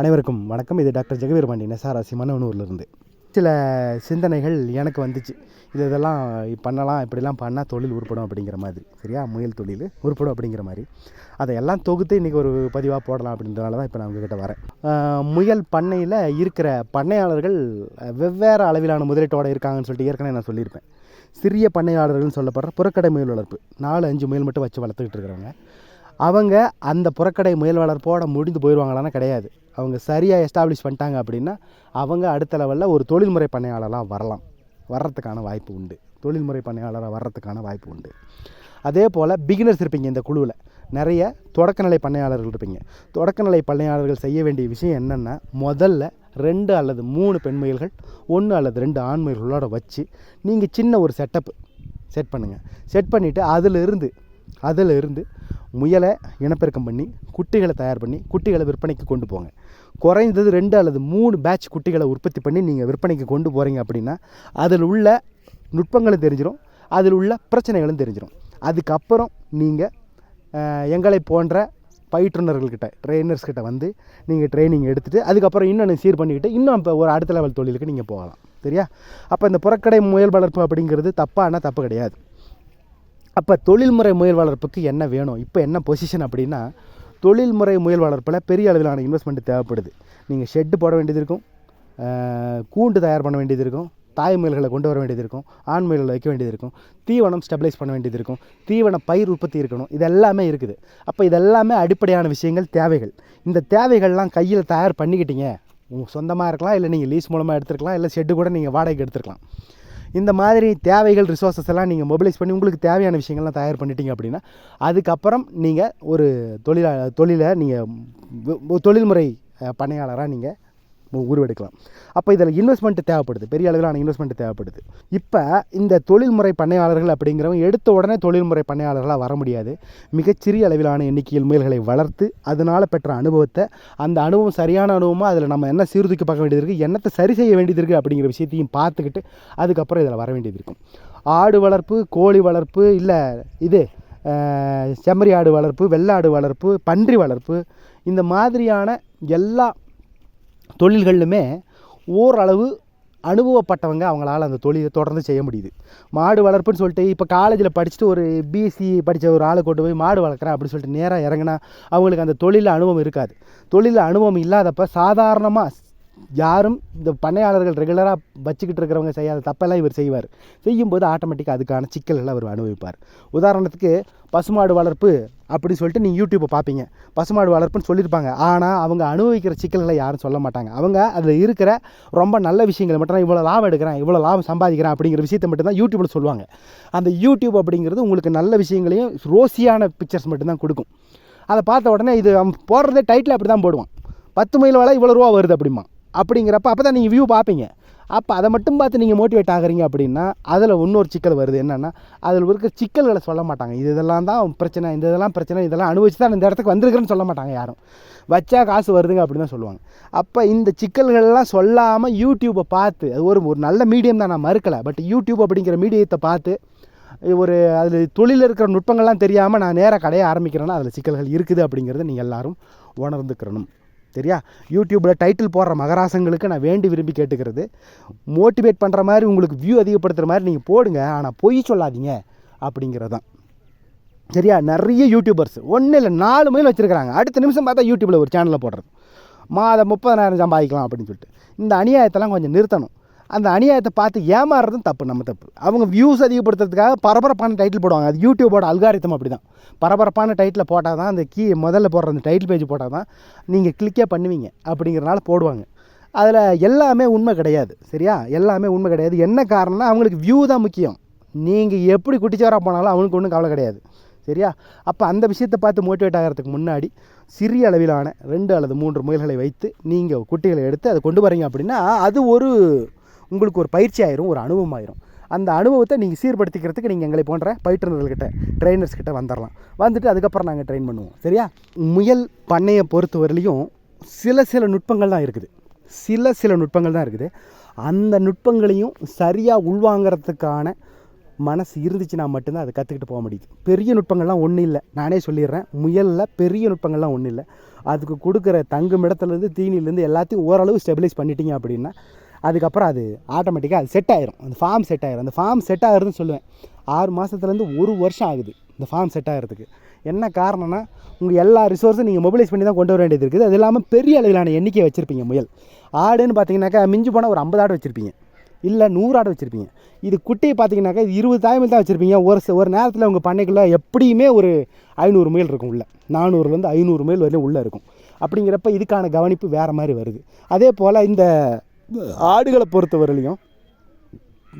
அனைவருக்கும் வணக்கம். இது டாக்டர் ஜெகவீர் பாண்டி நெசாராசி மன்னவனூர்லேருந்து சில சிந்தனைகள் எனக்கு வந்துச்சு. இது இதெல்லாம் பண்ணலாம் இப்படிலாம் பண்ணால் தொழில் உருப்படும் அப்படிங்கிற மாதிரி. சரியா? முயல் தொழில் உருப்படும் அப்படிங்கிற மாதிரி. அதை எல்லாம் தொகுத்து இன்றைக்கி ஒரு பதிவாக போடலாம் அப்படின்றனால தான் இப்போ நான் உங்ககிட்ட வரேன். முயல் பண்ணையில் இருக்கிற பண்ணையாளர்கள் வெவ்வேறு அளவிலான முதலீட்டோடு இருக்காங்கன்னு சொல்லிட்டு ஏற்கனவே நான் சொல்லியிருப்பேன். சிறிய பண்ணையாளர்கள்னு சொல்லப்படுற புறக்கடை முயல் வளர்ப்பு நாலு அஞ்சு முயல் மட்டும் வச்சு வளர்த்துக்கிட்டு இருக்கிறவங்க. அவங்க அந்த புறக்கடை முயல் வளர்ப்போட முடிந்து போயிடுவாங்களான்னா கிடையாது. அவங்க சரியாக எஸ்டாப்ளிஷ் பண்ணிட்டாங்க அப்படின்னா அவங்க அடுத்த லெவலில் ஒரு தொழில்முறை பண்ணையாளராக வரலாம். வர்றதுக்கான வாய்ப்பு உண்டு. தொழில்முறை பண்ணையாளராக வர்றதுக்கான வாய்ப்பு உண்டு. அதே போல் பிகினர்ஸ் இருப்பீங்க இந்த குழுவில். நிறைய தொடக்கநிலை பண்ணையாளர்கள் இருப்பீங்க. தொடக்கநிலை பண்ணையாளர்கள் செய்ய வேண்டிய விஷயம் என்னென்னா முதல்ல ரெண்டு அல்லது மூணு பெண்மயில்கள் ஒன்று அல்லது ரெண்டு ஆண்மயில்களோட வச்சு நீங்கள் சின்ன ஒரு செட்டப் செட் பண்ணுங்கள் செட் பண்ணிவிட்டு அதிலிருந்து அதில் இருந்து முயலை இனப்பெருக்கம் பண்ணி குட்டிகளை தயார் பண்ணி குட்டிகளை விற்பனைக்கு கொண்டு போங்க. குறைந்தது ரெண்டு அல்லது மூணு பேட்ச் குட்டிகளை உற்பத்தி பண்ணி நீங்கள் விற்பனைக்கு கொண்டு போகிறீங்க அப்படின்னா அதில் உள்ள நுட்பங்களும் தெரிஞ்சிடும் அதில் உள்ள பிரச்சனைகளும் தெரிஞ்சிடும் அதுக்கப்புறம் நீங்கள் எங்களை போன்ற பயிற்றுனர்கள்கிட்ட ட்ரெயினர்ஸ் கிட்ட வந்து நீங்கள் ட்ரைனிங் எடுத்துகிட்டு அதுக்கப்புறம் இன்னும் சீர் பண்ணிக்கிட்டு இன்னும் இப்போ ஒரு அடுத்த லெவல் தொழிலுக்கு நீங்கள் போகலாம். சரியா? அப்போ இந்த புறக்கடை முயல் வளர்ப்பு அப்படிங்கிறது தப்பானால் தப்பு கிடையாது. அப்போ தொழில்முறை முயல் வளர்ப்புக்கு என்ன வேணும்? இப்போ என்ன பொசிஷன் அப்படின்னா தொழில்முறை முயல் வளர்ப்பில் பெரிய அளவிலான இன்வெஸ்ட்மெண்ட் தேவைப்படுது. நீங்கள் ஷெட்டு போட வேண்டியது இருக்கும். கூண்டு தயார் பண்ண வேண்டியது இருக்கும். தாய் முயல்களை கொண்டு வர வேண்டியது இருக்கும். ஆண் முயல்களை வைக்க வேண்டியது இருக்கும். தீவனம் ஸ்டெபிளைஸ் பண்ண வேண்டியது இருக்கும். தீவன பயிர் உற்பத்தி இருக்கணும். இது எல்லாமே இருக்குது. அப்போ இதெல்லாமே அடிப்படையான விஷயங்கள் தேவைகள். இந்த தேவைகள்லாம் கையில் தயார் பண்ணிக்கிட்டீங்க. உங்கள் சொந்தமாக இருக்கலாம் இல்லை நீங்கள் லீஸ் மூலமாக எடுத்துருக்கலாம் இல்லை ஷெட்டு கூட நீங்கள் வாடகைக்கு எடுத்துருக்கலாம். இந்த மாதிரி தேவைகள் ரிசோர்ஸஸ் எல்லாம் நீங்கள் மொபிலைஸ் பண்ணி உங்களுக்கு தேவையான விஷயங்கள்லாம் தயார் பண்ணிட்டீங்க அப்படின்னா அதுக்கப்புறம் நீங்கள் ஒரு தொழிலா தொழிலை நீங்கள் தொழில்முறை பணியாளராக நீங்கள் உருவெடுக்கலாம். அப்போ இதில் இன்வெஸ்ட்மெண்ட் தேவைப்படுது. பெரிய அளவிலான இன்வெஸ்ட்மெண்ட் தேவைப்படுது. இப்போ இந்த தொழில்முறை பண்ணையாளர்கள் அப்படிங்கிறவங்க எடுத்த உடனே தொழில்முறை பண்ணையாளர்களாக வர முடியாது. மிகச்சிறிய அளவிலான எண்ணிக்கையில் முயல்களை வளர்த்து அதனால் பெற்ற அனுபவத்தை அந்த அனுபவம் சரியான அனுபவமாக அதில் நம்ம என்ன சீர்தூக்கி பார்க்க வேண்டியது இருக்குது என்னத்தை சரி செய்ய வேண்டியது இருக்குது அப்படிங்கிற விஷயத்தையும் பார்த்துக்கிட்டு அதுக்கப்புறம் இதில் வர வேண்டியது இருக்கும். ஆடு வளர்ப்பு கோழி வளர்ப்பு இல்லை இது செம்மறி ஆடு வளர்ப்பு வெள்ளாடு வளர்ப்பு பன்றி வளர்ப்பு இந்த மாதிரியான எல்லா தொழில்களிலுமே ஓரளவு அனுபவப்பட்டவங்க அவங்களால அந்த தொழிலை தொடர்ந்து செய்ய முடியுது. மாடு வளர்ப்புன்னு சொல்லிட்டு இப்போ காலேஜில் படிச்சுட்டு ஒரு பிஎஸ்சி படித்த ஒரு ஆளை கொண்டு போய் மாடு வளர்க்குறேன் அப்படின்னு சொல்லிட்டு நேராக இறங்கினா அவங்களுக்கு அந்த தொழிலில் அனுபவம் இருக்காது. தொழிலில் அனுபவம் இல்லாதப்ப சாதாரணமாக யாரும் இந்த பண்ணையாளர்கள் ரெகுலராக வச்சுக்கிட்டு இருக்கிறவங்க செய்யாத தப்பெல்லாம் இவர் செய்வார். செய்யும்போது ஆட்டோமேட்டிக்காக அதுக்கான சிக்கல்களை அவர் அனுபவிப்பார். உதாரணத்துக்கு பசுமாடு வளர்ப்பு அப்படின்னு சொல்லிட்டு நீங்கள் யூடியூப்பை பார்ப்பீங்க. பசுமாடு வளர்ப்புன்னு சொல்லியிருப்பாங்க. ஆனால் அவங்க அனுபவிக்கிற சிக்கல்களை யாரும் சொல்ல மாட்டாங்க. அவங்க அதில் இருக்கிற ரொம்ப நல்ல விஷயங்களை மட்டும் நான் இவ்வளோ லாபம் எடுக்கிறேன் இவ்வளோ லாபம் சம்பாதிக்கிறேன் அப்படிங்கிற விஷயத்தை மட்டும்தான் யூடியூப்பில் சொல்லுவாங்க. அந்த யூடியூப் அப்படிங்கிறது உங்களுக்கு நல்ல விஷயங்களையும் ரோசியான பிக்சர்ஸ் மட்டும்தான் கொடுக்கும். அதை பார்த்த உடனே இது போடுறதே டைட்டில் அப்படி தான் போடுவான். பத்து மைல் வேலை இவ்வளோ ரூபா வருது அப்படிமா அப்படிங்கிறப்ப அப்போ தான் நீங்கள் வியூ பார்ப்பீங்க. அப்போ அதை மட்டும் பார்த்து நீங்கள் மோட்டிவேட் ஆகுறீங்க அப்படின்னா அதில் இன்னொரு சிக்கல் வருது என்னென்னா அதில் இருக்கிற சிக்கல்களை சொல்ல மாட்டாங்க. இது இதெல்லாம் தான் பிரச்சனை இந்த இதெல்லாம் பிரச்சனை இதெல்லாம் அனுபவிச்சு தான் இந்த இடத்துக்கு வந்திருக்கிறேன்னு சொல்ல மாட்டாங்க யாரும். வச்சா காசு வருதுங்க அப்படின்னு தான் சொல்லுவாங்க. அப்போ இந்த சிக்கல்கள்லாம் சொல்லாமல் யூடியூப்பை பார்த்து அது ஒரு ஒரு நல்ல மீடியம் தான் நான் மறுக்கலை பட் யூடியூப் அப்படிங்கிற மீடியத்தை பார்த்து ஒரு அதில் தொழிலில் இருக்கிற நுட்பங்கள்லாம் தெரியாமல் நான் நேராக கடையை ஆரம்பிக்கிறேன்னா அதில் சிக்கல்கள் இருக்குது அப்படிங்கிறத நீங்கள் எல்லோரும் உணர்ந்துக்கிறணும் சரியா? யூடியூப்பில் டைட்டில் போடுற மகராசங்களுக்கு நான் வேண்டி விரும்பி கேட்டுக்கிறது. மோட்டிவேட் பண்ணுற மாதிரி உங்களுக்கு வியூ அதிகப்படுத்துகிற மாதிரி நீங்கள் போடுங்க ஆனால் பொய் சொல்லாதீங்க அப்படிங்கிறது தான் சரியா? நிறைய யூடியூபர்ஸ் ஒன்றும் இல்லை நாலு மைல் வச்சுருக்கிறாங்க. அடுத்த நிமிஷம் பார்த்தா யூடியூப்பில் ஒரு சேனலில் போடுறது. மாதம் முப்பதனாயிரம் சம்பாதிக்கலாம் அப்படின்னு சொல்லிட்டு. இந்த அநியாயத்தெல்லாம் கொஞ்சம் நிறுத்தணும். அந்த அநியாயத்தை பார்த்து ஏமாறுறதும் தப்பு நம்ம தப்பு. அவங்க வியூஸ் அதிகப்படுத்துறதுக்காக பரபரப்பான டைட்டில் போடுவாங்க. அது யூடியூபோட அல்காரித்தம் அப்படி தான் பரபரப்பான டைட்டில் போட்டால் தான் அந்த கீ முதல்ல போடுற அந்த டைட்டில் பேஜ் போட்டால் தான் நீங்கள் கிளிக்கே பண்ணுவீங்க அப்படிங்கிறனால போடுவாங்க. அதில் எல்லாமே உண்மை கிடையாது சரியா? எல்லாமே உண்மை கிடையாது. என்ன காரணம்னா அவங்களுக்கு வியூ தான் முக்கியம். நீங்கள் எப்படி குட்டிச்சவராக போனாலும் அவனுக்கு ஒன்றும் கவலை கிடையாது சரியா? அப்போ அந்த விஷயத்தை பார்த்து மோட்டிவேட் ஆகிறதுக்கு முன்னாடி சிறிய அளவிலான ரெண்டு அல்லது மூன்று முயல்களை வைத்து நீங்கள் குட்டிகளை எடுத்து அதை கொண்டு வரீங்க அப்படின்னா அது ஒரு உங்களுக்கு ஒரு பயிற்சி ஆயிரும் ஒரு அனுபவம் ஆயிரும். அந்த அனுபவத்தை நீங்கள் சீர்படுத்திக்கிறதுக்கு நீங்கள் எங்களை போன்ற பயிற்றுநர்கள்கிட்ட ட்ரைனர்ஸ் கிட்ட வந்துடலாம் வந்துட்டு அதுக்கப்புறம் நாங்கள் ட்ரெயின் பண்ணுவோம். சரியா? முயல் பண்ணையை பொறுத்தவரையிலையும் சில சில நுட்பங்கள் தான் இருக்குது. சில சில நுட்பங்கள் தான் இருக்குது. அந்த நுட்பங்களையும் சரியாக உள்வாங்கிறதுக்கான மனசு இருந்துச்சுன்னா மட்டும்தான் அதை கற்றுக்கிட்டு போக முடியுது. பெரிய நுட்பங்கள்லாம் ஒன்றும் இல்லை. நானே சொல்லிடுறேன். முயலில் பெரிய நுட்பங்கள்லாம் ஒன்றும் இல்லை. அதுக்கு கொடுக்குற தங்கும் இடத்துலேருந்து தீனிலேருந்து எல்லாத்தையும் ஓரளவு ஸ்டெபிலைஸ் பண்ணிட்டீங்க அப்படின்னா அதுக்கப்புறம் அது ஆட்டோமேட்டிக்காக அது செட் ஆயிரும். அந்த ஃபார்ம் செட் ஆயிரும். அந்த ஃபார்ம் செட் ஆகிறதுன்னு சொல்லுவேன். ஆறு மாதத்துலேருந்து ஒரு வருஷம் ஆகுது இந்த ஃபார்ம் செட் ஆகிறதுக்கு. என்ன காரணம்னா உங்கள் எல்லா ரிசோர்ஸும் நீங்கள் மொபிலைஸ் பண்ணி தான் கொண்டு வர வேண்டியது இருக்குது. அது இல்லாமல் பெரிய அளவிலான எண்ணிக்கை வச்சுருப்பீங்க முயல். ஆடுன்னு பார்த்தீங்கன்னாக்கா மிஞ்சி போனால் ஒரு ஐம்பது ஆடு வச்சுருப்பீங்க. இல்லை நூறு ஆடு வச்சுருப்பீங்க. இது குட்டியை பார்த்தீங்கன்னாக்கா இது இருபது தாய்மல் தான் வச்சுருப்பீங்க. ஒரு ஒரு நேரத்தில் உங்கள் பண்ணைக்குள்ளே எப்படியுமே ஒரு ஐநூறு மைல் இருக்கும் உள்ள. நானூறுலேருந்து ஐநூறு மைல் வரையும் உள்ளே இருக்கும். அப்படிங்கிறப்ப இதுக்கான கவனிப்பு வேறு மாதிரி வருது. அதே போல் இந்த ஆடுகளை பொறுத்தவரையிலையும்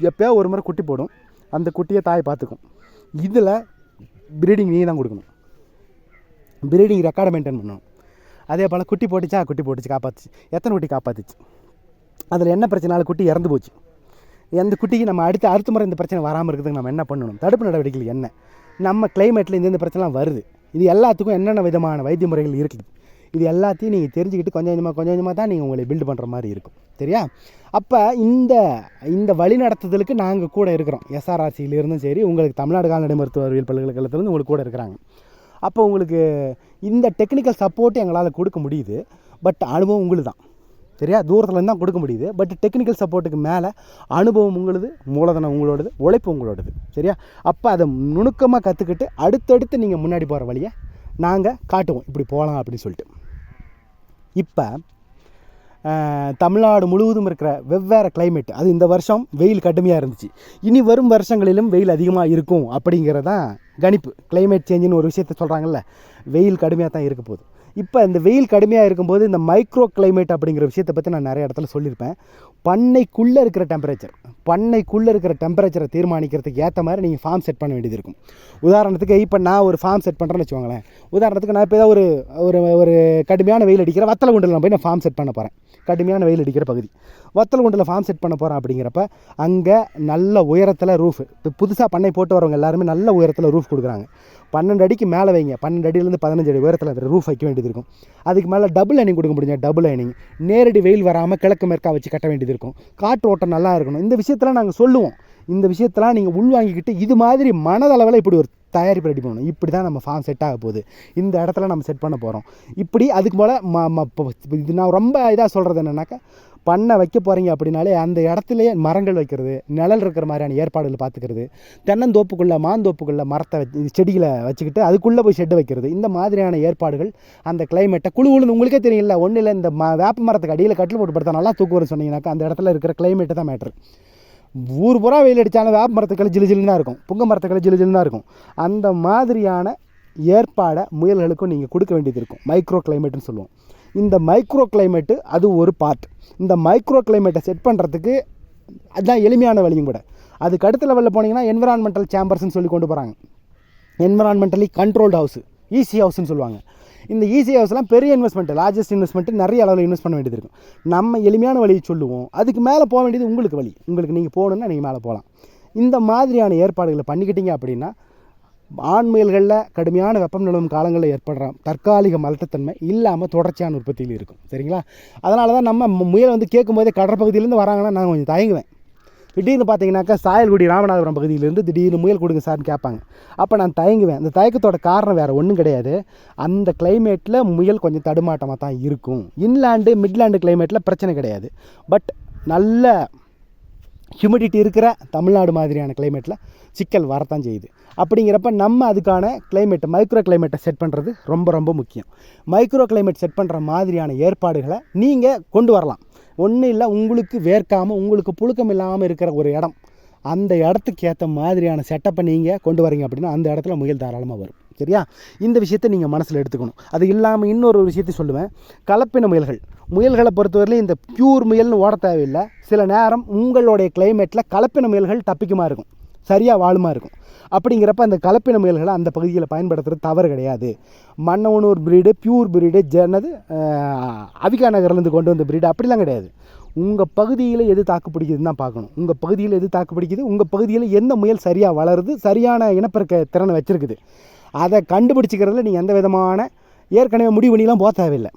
எப்போயோ ஒரு முறை குட்டி போடும். அந்த குட்டியை தாய் பார்த்துக்கும். இதில் ப்ரீடிங் நீ தான் கொடுக்கணும். ப்ரீடிங் ரெக்கார்டை மெயின்டைன் பண்ணணும். அதே போல் குட்டி போட்டுச்சா குட்டி போட்டுச்சு காப்பாத்துச்சு. எத்தனை குட்டி காப்பாத்துச்சு? அதில் என்ன பிரச்சனால குட்டி இறந்து போச்சு. எந்த குட்டிக்கு நம்ம அடுத்த அடுத்த முறை இந்த பிரச்சனை வராமல் இருக்கிறதுக்கு நம்ம என்ன பண்ணணும்? தடுப்பு நடவடிக்கைகள் என்ன? நம்ம கிளைமேட்டில் இந்த பிரச்சனைலாம் வருது. இது எல்லாத்துக்கும் என்னென்ன விதமான வைத்திய முறைகள் இருக்குது? இது எல்லாத்தையும் நீங்கள் தெரிஞ்சுக்கிட்டு கொஞ்சம் கொஞ்சமாக கொஞ்சம் கொஞ்சமாக தான் நீங்கள் உங்களை பில்டு பண்ணுற மாதிரி இருக்கும். சரியா? அப்போ இந்த இந்த வழி நடத்துதலுக்கு நாங்கள் கூட இருக்கிறோம். எஸ்ஆர்ஆர்சியிலிருந்தும் சரி உங்களுக்கு தமிழ்நாடு கால்நடை மருத்துவ அறிவியல் பல்கலைக்கழகத்துலேருந்து உங்களுக்கு கூட இருக்கிறாங்க. அப்போ உங்களுக்கு இந்த டெக்னிக்கல் சப்போர்ட் எங்களால் கொடுக்க முடியுது. பட் அனுபவம் உங்களுக்கு தான் சரியா? தூரத்துலேருந்து தான் கொடுக்க முடியுது. பட் டெக்னிக்கல் சப்போர்ட்டுக்கு மேலே அனுபவம் உங்களுது மூலதனம் உங்களோடது உழைப்பு உங்களோடது சரியா? அப்போ அதை நுணுக்கமாக கற்றுக்கிட்டு அடுத்தடுத்து நீங்கள் முன்னாடி போகிற வழியை நாங்கள் காட்டுவோம். இப்படி போகலாம் அப்படின்னு சொல்லிட்டு. இப்போ தமிழ்நாடு முழுவதும் இருக்கிற வெவ்வேறு கிளைமேட் அது இந்த வருஷம் வெயில் கடுமையாக இருந்துச்சு. இனி வரும் வருஷங்களிலும் வெயில் அதிகமாக இருக்கும் அப்படிங்கிறதான் கணிப்பு. கிளைமேட் சேஞ்சுன்னு ஒரு விஷயத்த சொல்கிறாங்கல்ல வெயில் கடுமையாக தான் இருக்க போகுது. இப்போ இந்த வெயில் கடுமையாக இருக்கும்போது இந்த மைக்ரோ கிளைமேட் அப்படிங்கிற விஷயத்தை பற்றி நான் நிறைய இடத்துல சொல்லியிருப்பேன். பண்ணைக்குள்ளே இருக்கிற டெம்பரேச்சர் பண்ணைக்குள்ளே இருக்கிற டெம்பரேச்சரை தீர்மானிக்கிறதுக்கு ஏற்ற மாதிரி நீங்கள் ஃபார்ம் செட் பண்ண வேண்டியது இருக்கும். உதாரணத்துக்கு இப்போ நான் ஒரு ஃபார்ம் செட் பண்ணுறேன்னு வச்சுக்கோங்களேன். உதாரணத்துக்கு நான் இப்போ ஏதாவது ஒரு ஒரு ஒரு கடுமையான வெயில் அடிக்கிற வத்தல குண்டில் நான் போய் நான் ஃபார்ம் செட் பண்ண போகிறேன் கடுமையான வெயில் அடிக்கிற பகுதி. வத்தல் குண்டில் ஃபார்ம் செட் பண்ண போகிறேன் அப்படிங்கிறப்ப அங்கே நல்ல உயரத்தில் ரூஃப் இப்போ புதுசாக பண்ணை போட்டு வரவங்க எல்லாருமே நல்ல உயரத்தில் ரூஃப் கொடுக்குறாங்க. பன்னெண்டு அடிக்கு மேலே வைங்க. பன்னெண்டு அடியிலேருந்து பதினஞ்சு அடி உயரத்தில் அந்த ரூஃப் வைக்க வேண்டியது இருக்கும். அதுக்கு மேலே டபுள் லைனிங் கொடுக்க முடியுங்க டபுள் லைனிங் நேரடி வெயில் வராமல் கிழக்கு மேற்கா வச்சு கட்ட வேண்டியது இருக்கும். காற்று ஓட்டம் நல்லா இருக்கணும். இந்த விஷயத்தெல்லாம் நாங்கள் சொல்லுவோம். இந்த விஷயத்தெல்லாம் நீங்கள் உள்வாங்கிக்கிட்டு இது மாதிரி மனதளவில் இப்படி ஒரு தயாரிப்பு ரெடி பண்ணணும். இப்படி தான் நம்ம ஃபார்ம் செட் ஆக போகுது. இந்த இடத்துல நம்ம செட் பண்ண போகிறோம் இப்படி அதுக்கு போல் ம ம இது நான் ரொம்ப இதாக சொல்கிறது என்னென்னாக்கா பண்ணை வைக்க போகிறீங்க அப்படின்னாலே அந்த இடத்துலையே மரங்கள் வைக்கிறது நிழல் இருக்கிற மாதிரியான ஏற்பாடுகள் பார்த்துக்கிறது தென்னந்தோப்புக்குள்ளே மாந்தோப்புக்குள்ளே மரத்தை வச்சு செடிகளை வச்சுக்கிட்டு அதுக்குள்ளே போய் ஷெட்டு வைக்கிறது இந்த மாதிரியான ஏற்பாடுகள் அந்த கிளைமேட்டை குழு குழுன்னு உங்களுக்கே தெரியல ஒன்றும் இல்லை இந்த ம வேப்ப மரத்துக்கு அடியில் கட்டில் போட்டு படுத்தா நல்லா தூக்குவரம் சொன்னீங்கன்னாக்கா அந்த இடத்துல இருக்கிற கிளைமேட்டு தான் மேட்ரு ஊர் பூரா வெயில் அடித்தாலும் வேப்ப மரத்துக்கள் ஜிலு ஜிலுன்னு தான் இருக்கும். புங்க மரத்துக்கள் ஜிலு ஜிலுன்னு தான் இருக்கும். அந்த மாதிரியான ஏற்பாடை முயல்களுக்கும் நீங்கள் கொடுக்க வேண்டியது இருக்கும். மைக்ரோ கிளைமேட்டுன்னு சொல்லுவோம். இந்த மைக்ரோ கிளைமேட்டு அது ஒரு பார்ட் இந்த மைக்ரோ கிளைமேட்டை செட் பண்ணுறதுக்கு அதுதான் எளிமையான வழியும் கூட. அதுக்கு அடுத்த லெவலில் போனீங்கன்னா என்விரான்மெண்டல் சேம்பர்ஸ்னு சொல்லி கொண்டு போகிறாங்க என்விரான்மெண்டலி கண்ட்ரோல்டு ஹவுஸ் ஈஸி ஹவுஸ்ன்னு சொல்லுவாங்க. இந்த ஈஸி ஹவுஸ்லாம் பெரிய இன்வெஸ்ட்மெண்ட் லார்ஜஸ்ட் இன்வெஸ்ட்மெண்ட் நிறைய அளவில் இன்வெஸ்ட் பண்ண வேண்டியது இருக்கும். நம்ம எளிமையான வழியை சொல்லுவோம். அதுக்கு மேலே போக வேண்டியது உங்களுக்கு வழி. உங்களுக்கு நீங்கள் போகணுன்னா நீங்கள் மேலே போகலாம். இந்த மாதிரியான ஏற்பாடுகளை பண்ணிக்கிட்டீங்க அப்படின்னா ஆண்மையல்களில் கடுமையான வெப்பம் நிலவும் காலங்களில் ஏற்படுற தற்காலிக மலட்டத்தன்மை இல்லாமல் தொடர்ச்சியான உற்பத்தியில் இருக்கும். சரிங்களா? அதனால தான் நம்ம முயல் வந்து கேட்கும்போதே கடற்பகுதியிலேருந்து வராங்கன்னா நான் கொஞ்சம் தயங்குவேன். திடீர்னு பார்த்தீங்கன்னாக்கா சாயல்குடி ராமநாதபுரம் பகுதியிலேருந்து திடீர்னு முயல் கொடுங்க சார்னு கேட்பாங்க. அப்போ நான் தயங்குவேன். அந்த தயக்கத்தோட காரணம் வேறு ஒன்றும் கிடையாது. அந்த கிளைமேட்டில் முயல் கொஞ்சம் தடுமாட்டமாக தான் இருக்கும். இன்லேண்டு மிட்லேண்டு கிளைமேட்டில் பிரச்சனை கிடையாது. பட் நல்ல ஹியூமிடிட்டி இருக்கிற தமிழ்நாடு மாதிரியான கிளைமேட்டில் சிக்கல் வரத்தான் செய்யுது. அப்படிங்கிறப்ப நம்ம அதுக்கான கிளைமேட்டை மைக்ரோ கிளைமேட்டை செட் பண்ணுறது ரொம்ப ரொம்ப முக்கியம். மைக்ரோ கிளைமேட் செட் பண்ணுற மாதிரியான ஏற்பாடுகளை நீங்கள் கொண்டு வரலாம். ஒன்றும் இல்லை உங்களுக்கு வேர்க்காமல் உங்களுக்கு புழுக்கம் இல்லாமல் இருக்கிற ஒரு இடம். அந்த இடத்துக்கு ஏற்ற மாதிரியான செட்டப்பை நீங்கள் கொண்டு வரீங்க அப்படின்னா அந்த இடத்துல முயல் தாராளமாக வரும். சரியா? இந்த விஷயத்தை நீங்கள் மனசில் எடுத்துக்கணும். அது இல்லாமல் இன்னொரு விஷயத்தை சொல்லுவேன். கலப்பின முயல்கள். முயல்களை பொறுத்தவரையிலும் இந்த பியூர் முயல்னு ஓட தேவையில்லை. சில நேரம் உங்களுடைய கிளைமேட்டில் கலப்பின முயல்கள் தப்பிக்குமா இருக்கும். சரியாக வாழுமா இருக்கும். அப்படிங்கிறப்ப அந்த கலப்பின முயல்களை அந்த பகுதியில் பயன்படுத்துகிறது தவறு கிடையாது. மன்னவனூர் பிரீடு பியூர் பிரீடு ஜனது அவிகா நகர்லேருந்து கொண்டு வந்த பிரீடு அப்படிலாம் கிடையாது. உங்கள் பகுதியில் எது தாக்கு பிடிக்குதுன்னு தான் பார்க்கணும். உங்கள் பகுதியில் எது தாக்கு பிடிக்குது உங்கள் பகுதியில் எந்த முயல் சரியாக வளருது சரியான இனப்பெருக்க திறனை வச்சுருக்குது. அதை கண்டுபிடிச்சிக்கிறதுல நீங்கள் எந்த விதமான ஏற்கனவே முடிவு பண்ணிலாம் போக தேவையில்லை.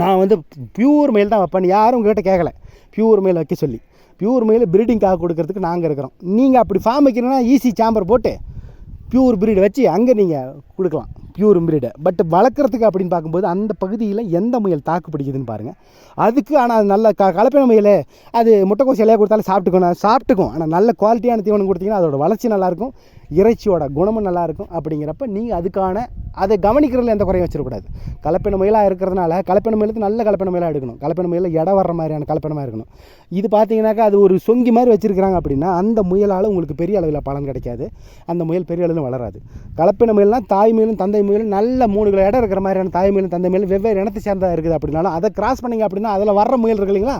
நான் வந்து பியூர் மெயில் தான் வைப்பேன் யாரும் உங்ககிட்ட கேட்கல. பியூர் மெயில் வைக்க சொல்லி. பியூர் மயில் பிரீடிங்காக கொடுக்கறதுக்கு நாங்கள் இருக்கிறோம். நீங்கள் அப்படி ஃபார்ம் வைக்கணும்னா ஈஸி சாம்பர் போட்டு பியூர் பிரீடு வச்சு அங்கே நீங்கள் கொடுக்கலாம். பியூர் பிரீடு பட் வளர்க்குறதுக்கு அப்படின்னு பார்க்கும்போது அந்த பகுதியில் எந்த முயல் தாக்கு பிடிக்குதுன்னு பாருங்கள் அதுக்கு ஆனால் அது நல்ல க கலப்பின முயல் அது முட்டைக்கோஸ் இலையாக கொடுத்தாலும் சாப்பிட்டுக்கும் சாப்பிட்டுக்கும். ஆனால் நல்ல குவாலிட்டியான தீவனம் கொடுத்தீங்கன்னா அதோட வளர்ச்சி நல்லாயிருக்கும் இறைச்சியோட குணமும் நல்லாயிருக்கும் அப்படிங்கிறப்ப நீங்கள் அதுக்கான அதை கவனிக்கிறதுல எந்த குறையும் வச்சிடக்கூடாது. கலப்பின முயலாக இருக்கிறதுனால கலப்பின முயலுக்கு நல்ல கலப்பின முயலாக எடுக்கணும். கலப்பின முயலில் இடம் வர்ற மாதிரியான கலப்பினமாக இருக்கணும். இது பார்த்தீங்கன்னாக்கா அது ஒரு சொங்கி மாதிரி வச்சுருக்கிறாங்க அப்படின்னா அந்த முயலால் உங்களுக்கு பெரிய அளவில் பலன் கிடைக்காது. அந்த முயல் பெரிய அளவில் வளராது. கலப்பின முயல்னால் தாய் முயலும் தந்தை முயலும் நல்ல மூணு கிலோ இடம் இருக்கிற மாதிரியான தாய் முயலும் தந்தை வெவ்வேறு இனத்தை சேர்ந்தா இருக்குது அப்படின்னாலும் அதை கிராஸ் பண்ணிங்க அப்படின்னா அதில் வர்ற முயல் இருக்கு இல்லைங்களா?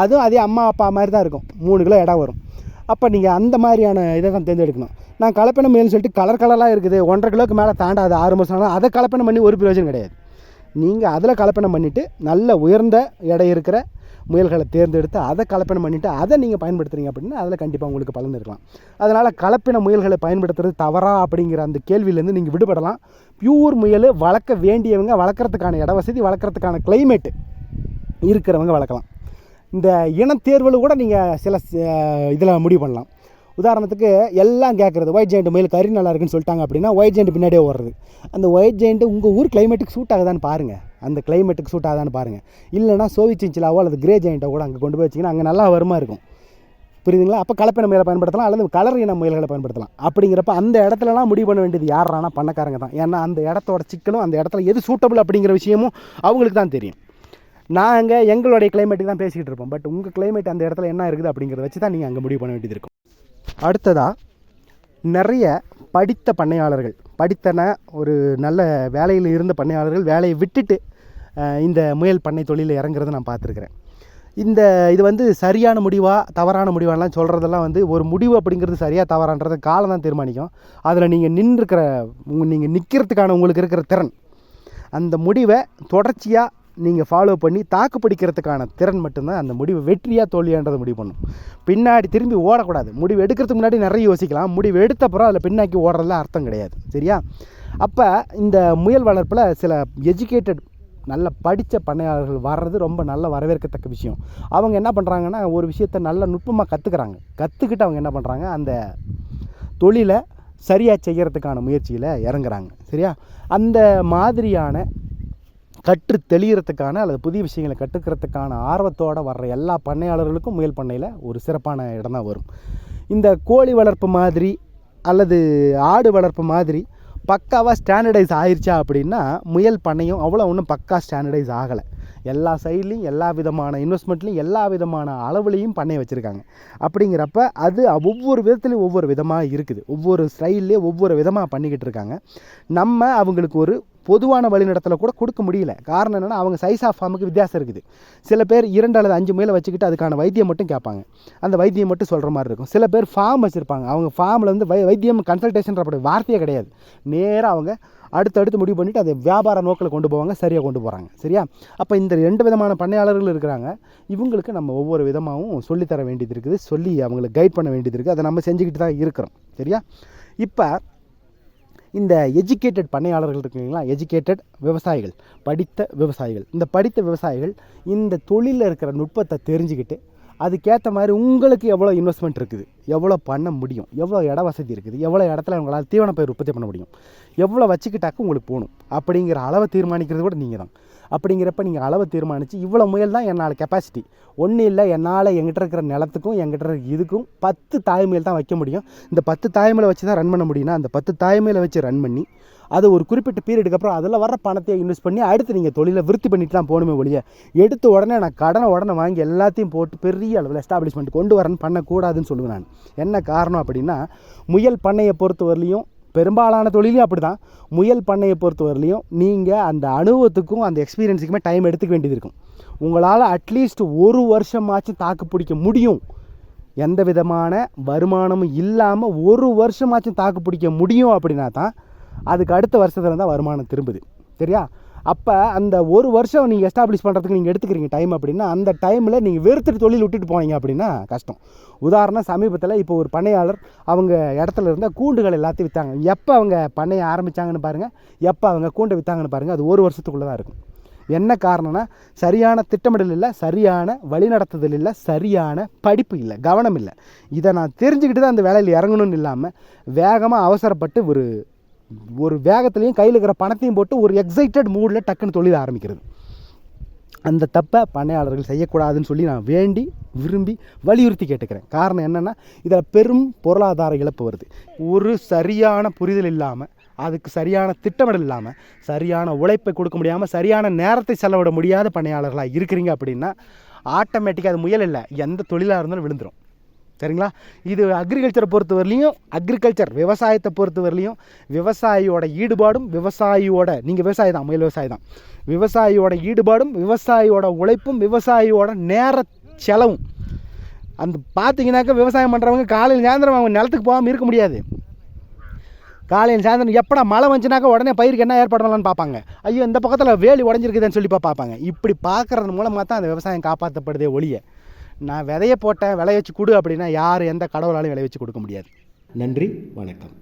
அதுவும் அதே அம்மா அப்பா மாதிரி தான் இருக்கும். மூணு கிலோ இடம் வரும். அப்போ நீங்கள் அந்த மாதிரியான இதை தான் தேர்ந்தெடுக்கணும். நான் கலப்பின முயல்னு சொல்லிட்டு கலர் கலராக இருக்குது. ஒன்றரை கிலோக்கு மேலே தாண்டாது. ஆறு மாதம் ஆனால் அதை கலப்பினம் பண்ணி ஒரு பிரயோஜனம் கிடையாது. நீங்கள் அதில் கலப்பணம் பண்ணிவிட்டு நல்ல உயர்ந்த எடை இருக்கிற முயல்களை தேர்ந்தெடுத்து அதை கலப்பினம் பண்ணிவிட்டு அதை நீங்கள் பயன்படுத்துறீங்க அப்படின்னா அதில் கண்டிப்பாக உங்களுக்கு பலன் இருக்கலாம். அதனால் கலப்பின முயல்களை பயன்படுத்துறது தவறா அப்படிங்கிற அந்த கேள்வியிலேருந்து நீங்கள் விடுபடலாம். பியூர் முயல் வளர்க்க வேண்டியவங்க வளர்க்குறதுக்கான இட வசதி வளர்க்குறதுக்கான கிளைமேட்டு இருக்கிறவங்க வளர்க்கலாம். இந்த இனத்தேர்வில் கூட நீங்கள் சில இதில் முடிவு பண்ணலாம். உதாரணத்துக்கு எல்லாம் கேட்குறது ஒயிட் ஜெயிண்ட் முயல் கறி நல்லா இருக்குன்னு சொல்லிட்டாங்க அப்படின்னா ஒயிட் ஜெயிண்ட் பின்னாடியே ஓடுறது. அந்த ஒயிட் ஜெயண்ட் உங்கள் ஊர் கிளைமேட்டுக்கு சூட் ஆகுதான்னு பாருங்கள் அந்த கிளைமேட்டுக்கு சூட் ஆகுதான்னு பாருங்கள் இல்லைனா சோவி சிஞ்சிலாவோ அல்லது கிரே ஜெயிண்ட்டோ கூட அங்கே கொண்டு போய் வச்சிங்கன்னா அங்கே நல்லா வருமா இருக்கும். புரியுதுங்களா? அப்போ கலப்பின முயலை பயன்படுத்தலாம் அல்லது கலர் இன முயல்களை பயன்படுத்தலாம். அப்படிங்கிறப்ப அந்த இடத்துலலாம் முடிவு பண்ண வேண்டியது யாரானா பண்ணக்காரங்க தான். ஏன்னா அந்த இடத்தோட சிக்கலும் அந்த இடத்துல எது சூட்டபிள் அப்படிங்கிற விஷயமும் அவங்களுக்கு தான் தெரியும். நாங்கள் எங்களுடைய கிளைமேட்டுக்கு தான் பேசிக்கிட்டு இருப்போம். பட் உங்கள் கிளைமேட் அந்த இடத்துல என்ன இருக்குது அப்படிங்கிறத வச்சு தான் நீங்கள் அங்கே முடிவு பண்ண வேண்டியது இருக்கும். அடுத்ததாக நிறைய படித்த பண்ணையாளர்கள் படித்தன ஒரு நல்ல வேலையில் இருந்த பண்ணையாளர்கள் வேலையை விட்டுட்டு இந்த முயல் பண்ணை தொழிலில் இறங்குறத நான் பார்த்துருக்குறேன். இந்த இது வந்து சரியான முடிவாக தவறான முடிவாலாம் சொல்கிறதெல்லாம் வந்து ஒரு முடிவு அப்படிங்கிறது சரியாக தவறான்றது காலம் தான் தீர்மானிக்கும். அதில் நீங்கள் நின்றுருக்கிற உங்கள் நீங்கள் நிற்கிறதுக்கான உங்களுக்கு இருக்கிற திறன். அந்த முடிவை தொடர்ச்சியாக நீங்கள் ஃபாலோ பண்ணி தாக்கு பிடிக்கிறதுக்கான திறன் மட்டும்தான் அந்த முடிவு வெற்றியாக தோல்வியான்றதை முடிவு பண்ணும். பின்னாடி திரும்பி ஓடக்கூடாது. முடிவு எடுக்கிறதுக்கு முன்னாடி நிறைய யோசிக்கலாம். முடிவு எடுத்த அப்புறம் அதில் பின்னாக்கி ஓடுறதுல அர்த்தம் கிடையாது. சரியா? அப்போ இந்த முயல் வளர்ப்பில் சில எஜுகேட்டட் நல்ல படித்த பண்ணையாளர்கள் வர்றது ரொம்ப நல்ல வரவேற்கத்தக்க விஷயம். அவங்க என்ன பண்ணுறாங்கன்னா ஒரு விஷயத்தை நல்ல நுட்பமாக கற்றுக்குறாங்க கற்றுக்கிட்டு அவங்க என்ன பண்ணுறாங்க அந்த தொழிலை சரியாக செய்கிறதுக்கான முயற்சியில் இறங்குறாங்க. சரியா? அந்த மாதிரியான கற்று தெளிகிறதுக்கான அல்லது புதிய விஷயங்களை கற்றுக்கிறதுக்கான ஆர்வத்தோடு வர்ற எல்லா பண்ணையாளர்களுக்கும் முயல் பண்ணையில் ஒரு சிறப்பான இடம் தான் வரும். இந்த கோழி வளர்ப்பு மாதிரி அல்லது ஆடு வளர்ப்பு மாதிரி பக்காவாக ஸ்டாண்டர்டைஸ் ஆயிடுச்சா அப்படின்னா முயல் பண்ணையும் அவ்வளோ ஒன்றும் பக்கா ஸ்டாண்டர்டைஸ் ஆகலை. எல்லா சைட்லேயும் எல்லா விதமான இன்வெஸ்ட்மெண்ட்லையும் எல்லா விதமான அளவுலேயும் பண்ணை வச்சுருக்காங்க. அப்படிங்கிறப்ப அது ஒவ்வொரு விதத்துலேயும் ஒவ்வொரு விதமாக இருக்குது. ஒவ்வொரு ஸ்டைல்லையும் ஒவ்வொரு விதமாக பண்ணிக்கிட்டு இருக்காங்க. நம்ம அவங்களுக்கு ஒரு பொதுவான வழிநடத்தலை கூட கொடுக்க முடியல. காரணம் என்னென்னா அவங்க சைஸ் ஆஃப் ஃபார்முக்கு வித்தியாசம் இருக்குது. சில பேர் இரண்டு அல்லது அஞ்சு முயலை வச்சுக்கிட்டு அதுக்கான வைத்தியம் மட்டும் கேட்பாங்க. அந்த வைத்தியம் மட்டும் சொல்கிற மாதிரி இருக்கும். சில பேர் ஃபார்ம் வச்சுருப்பாங்க. அவங்க ஃபார்மில் வந்து வை வைத்தியம் கன்சல்டேஷன் அப்படி வார்த்தையே கிடையாது. நேராக அவங்க அடுத்தடுத்து முடிவு பண்ணிவிட்டு அதை வியாபார நோக்கில் கொண்டு போவாங்க சரியாக கொண்டு போகிறாங்க சரியா? அப்போ இந்த ரெண்டு விதமான பண்ணையாளர்கள் இருக்கிறாங்க. இவங்களுக்கு நம்ம ஒவ்வொரு விதமாகவும் சொல்லித்தர வேண்டியது இருக்குது. சொல்லி அவங்களுக்கு கைட் பண்ண வேண்டியது இருக்குது. அதை நம்ம செஞ்சுக்கிட்டு தான் இருக்கிறோம். சரியா? இப்போ இந்த எஜுகேட்டட் பண்ணையாளர்கள் இருக்குங்களா எஜுகேட்டட் விவசாயிகள் படித்த விவசாயிகள். இந்த படித்த விவசாயிகள் இந்த தொழிலில் இருக்கிற நுட்பத்தை தெரிஞ்சுக்கிட்டு அதுக்கேற்ற மாதிரி உங்களுக்கு எவ்வளோ இன்வெஸ்ட்மெண்ட் இருக்குது? எவ்வளோ பண்ண முடியும்? எவ்வளோ இட வசதி இருக்குது? எவ்வளோ இடத்துல உங்களால் தீவன பயிர் உற்பத்தி பண்ண முடியும்? எவ்வளோ வச்சுக்கிட்டாக்க உங்களுக்கு போகணும்? அப்படிங்கிற அளவை தீர்மானிக்கிறது கூட நீங்கள் தான் அப்படிங்கிறப்ப நீங்கள் அளவை தீர்மானித்து இவ்வளோ முயல் தான் என்னால் கெப்பாசிட்டி ஒன்றும் இல்லை என்னால் எங்கிட்ட இருக்கிற நிலத்துக்கும் எங்கிட்ட இருக்கிற இதுக்கும் பத்து தாய்மையில் தான் வைக்க முடியும். இந்த பத்து தாய்மையில் வச்சு தான் ரன் பண்ண முடியும்னா அந்த பத்து தாய்மையில் வச்சு ரன் பண்ணி அது ஒரு குறிப்பிட்ட பீரியடுக்கு அப்புறம் அதில் வர பணத்தை இன்வெஸ்ட் பண்ணி அடுத்து நீங்கள் தொழிலை விருத்தி பண்ணிட்டு தான் போகணுமே ஒழிய எடுத்த உடனே நான் கடனை உடனே வாங்கி எல்லாத்தையும் போட்டு பெரிய அளவில் எஸ்டாப்ளிஷ்மெண்ட் கொண்டு வரேன்னு பண்ணக்கூடாதுன்னு சொல்லுவேன் நான். என்ன காரணம் அப்படின்னா முயல் பண்ணையை பொறுத்தவரையிலையும் பெரும்பாலான தொழிலையும் அப்படி தான் முயல் பண்ணையை பொறுத்தவரையிலையும் நீங்கள் அந்த அனுபவத்துக்கும் அந்த எக்ஸ்பீரியன்ஸுக்குமே டைம் எடுத்துக்க வேண்டியது இருக்கும். உங்களால் அட்லீஸ்ட் ஒரு வருஷமாச்சும் தாக்கு பிடிக்க முடியும். எந்த விதமான வருமானமும் இல்லாமல் ஒரு வருஷமாச்சும் தாக்கு பிடிக்க முடியும் அப்படின்னா தான் அதுக்கு அடுத்த வருஷத்துல தான் வருமானம் திரும்புது. சரியா? அப்போ அந்த ஒரு வருஷம் நீங்கள் எஸ்டாப்ளிஷ் பண்ணுறதுக்கு நீங்கள் எடுத்துக்கிறீங்க டைம் அப்படின்னா அந்த டைமில் நீங்கள் வெறுத்துட்டு தொழில் விட்டுட்டு போனீங்க அப்படின்னா கஷ்டம். உதாரணம் சமீபத்தில் இப்போ ஒரு பண்ணையாளர் அவங்க இடத்துல இருந்த கூண்டுகள் எல்லாத்தையும் விற்றாங்க எப்போ அவங்க பண்ணையை ஆரம்பித்தாங்கன்னு பாருங்கள் எப்போ அவங்க கூண்டை விற்றாங்கன்னு பாருங்கள் அது ஒரு வருஷத்துக்குள்ளே தான் இருக்கும். என்ன காரணம்னா சரியான திட்டமிடல் இல்லை சரியான வழிநடத்துதல் இல்லை சரியான படிப்பு இல்லை கவனம் இல்லை. இதை நான் தெரிஞ்சுக்கிட்டு தான் அந்த வேலையில் இறங்கணும்னு இல்லாமல் வேகமாக அவசரப்பட்டு ஒரு ஒரு வேகத்துலேயும் கையில் இருக்கிற பணத்தையும் போட்டு ஒரு எக்ஸைட்டட் மூடில் டக்குன்னு தொழில் ஆரம்பிக்கிறது. அந்த தப்பை பண்ணையாளர்கள் செய்யக்கூடாதுன்னு சொல்லி நான் வேண்டி விரும்பி வலியுறுத்தி கேட்டுக்கிறேன். காரணம் என்னென்னா இதில் பெரும் பொருளாதார இழப்பு வருது. ஒரு சரியான புரிதல் இல்லாமல் அதுக்கு சரியான திட்டமிடல் இல்லாமல் சரியான உழைப்பை கொடுக்க முடியாமல் சரியான நேரத்தை செலவிட முடியாத பணியாளர்களாக இருக்கிறீங்க அப்படின்னா ஆட்டோமேட்டிக்காக அது முயல் இல்லை. எந்த தொழிலாக இருந்தாலும் விழுந்துடும் சரிங்களா? இது அக்ரிகல்ச்சரை பொறுத்தவரையிலையும் அக்ரிகல்ச்சர் விவசாயத்தை பொறுத்த வரலையும் விவசாயியோட ஈடுபாடும் விவசாயியோட நீங்கள் விவசாயி தான் முயல் விவசாயி தான். விவசாயியோட ஈடுபாடும் விவசாயியோட உழைப்பும் விவசாயியோட நேர செலவும். அந்த பார்த்தீங்கன்னாக்கா விவசாயம் பண்ணுறவங்க காலையில் சாயந்தரம் அவங்க நிலத்துக்கு போகாமல் இருக்க முடியாது. காலையில் சாயந்தரம் எப்படா மழை வந்துச்சுனாக்கா உடனே பயிருக்கு என்ன ஏற்பாடு பண்ணலாம்னு பார்ப்பாங்க. ஐயோ இந்த பக்கத்தில் வேலி உடஞ்சிருக்குதுன்னு சொல்லி பா- பார்ப்பாங்க. இப்படி பார்க்கறது மூலமாக தான் அந்த விவசாயம் காப்பாற்றப்படுதே ஒழிய. நான் விதைய போட்டேன் விளைய வச்சு கொடு அப்படின்னா யார் எந்த கடவுளாலையும் விளைய வச்சு கொடுக்க முடியாது. நன்றி வணக்கம்.